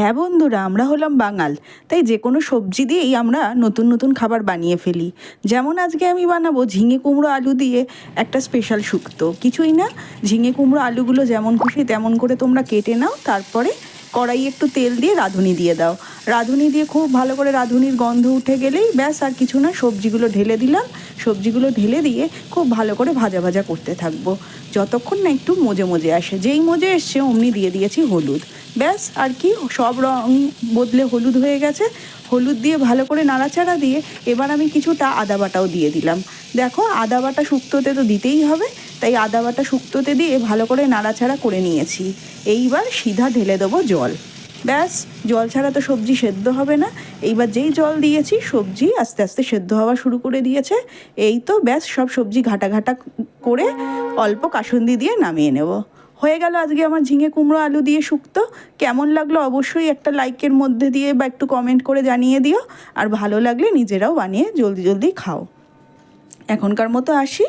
হ্যাঁ বন্ধুরা, আমরা হলাম বাঙাল। তাই যে কোনো সবজি দিয়েই আমরা নতুন নতুন খাবার বানিয়ে ফেলি। যেমন আজকে আমি বানাবো ঝিঙে কুমড়ো আলু দিয়ে একটা স্পেশাল শুক্তো। কিছুই না, ঝিঙে কুমড়ো আলুগুলো যেমন খুশি তেমন করে তোমরা কেটে নাও, তারপরে কড়াই একটু তেল দিয়ে রাঁধুনি দিয়ে দাও। রাঁধুনি দিয়ে খুব ভালো করে রাঁধুনির গন্ধ উঠে গেলেই ব্যাস, আর কিছু না, সবজিগুলো ঢেলে দিলাম। সবজিগুলো ঢেলে দিয়ে খুব ভালো করে ভাজা ভাজা করতে থাকব। যতক্ষণ না একটু মজে মজে আসে। যেই মজে এসছে, অমনি দিয়ে দিয়েছি হলুদ। ব্যাস, আর কি, সব রং বদলে হলুদ হয়ে গেছে। হলুদ দিয়ে ভালো করে নাড়াচাড়া দিয়ে এবার আমি কিছুটা আদা বাটাও দিয়ে দিলাম। দেখো, আদা বাটা শুক্তোতে তো দিতেই হবে, তাই আদা বাটা শুক্তোতে দিয়ে ভালো করে নাড়াচাড়া করে নিয়েছি। এইবার সিধা ঢেলে দেবো জল। ব্যাস, জল ছাড়া তো সবজি সেদ্ধ হবে না। এইবার যেই জল দিয়েছি, সবজি আস্তে আস্তে সেদ্ধ হওয়া শুরু করে দিয়েছে। এই তো ব্যাস, সব সবজি ঘাটা ঘাটা করে অল্প কাসুন্দি দিয়ে নামিয়ে নেব। হয়ে গেল আজকে আমার ঝিঙে কুমড়ো আলু দিয়ে শুক্তো। কেমন লাগল অবশ্যই একটা লাইকের মধ্যে দিয়ে বা একটু কমেন্ট করে জানিয়ে দিও। আর ভালো লাগলে নিজেরাও বানিয়ে জলদি জলদি খাও। এখনকার মতো আসি।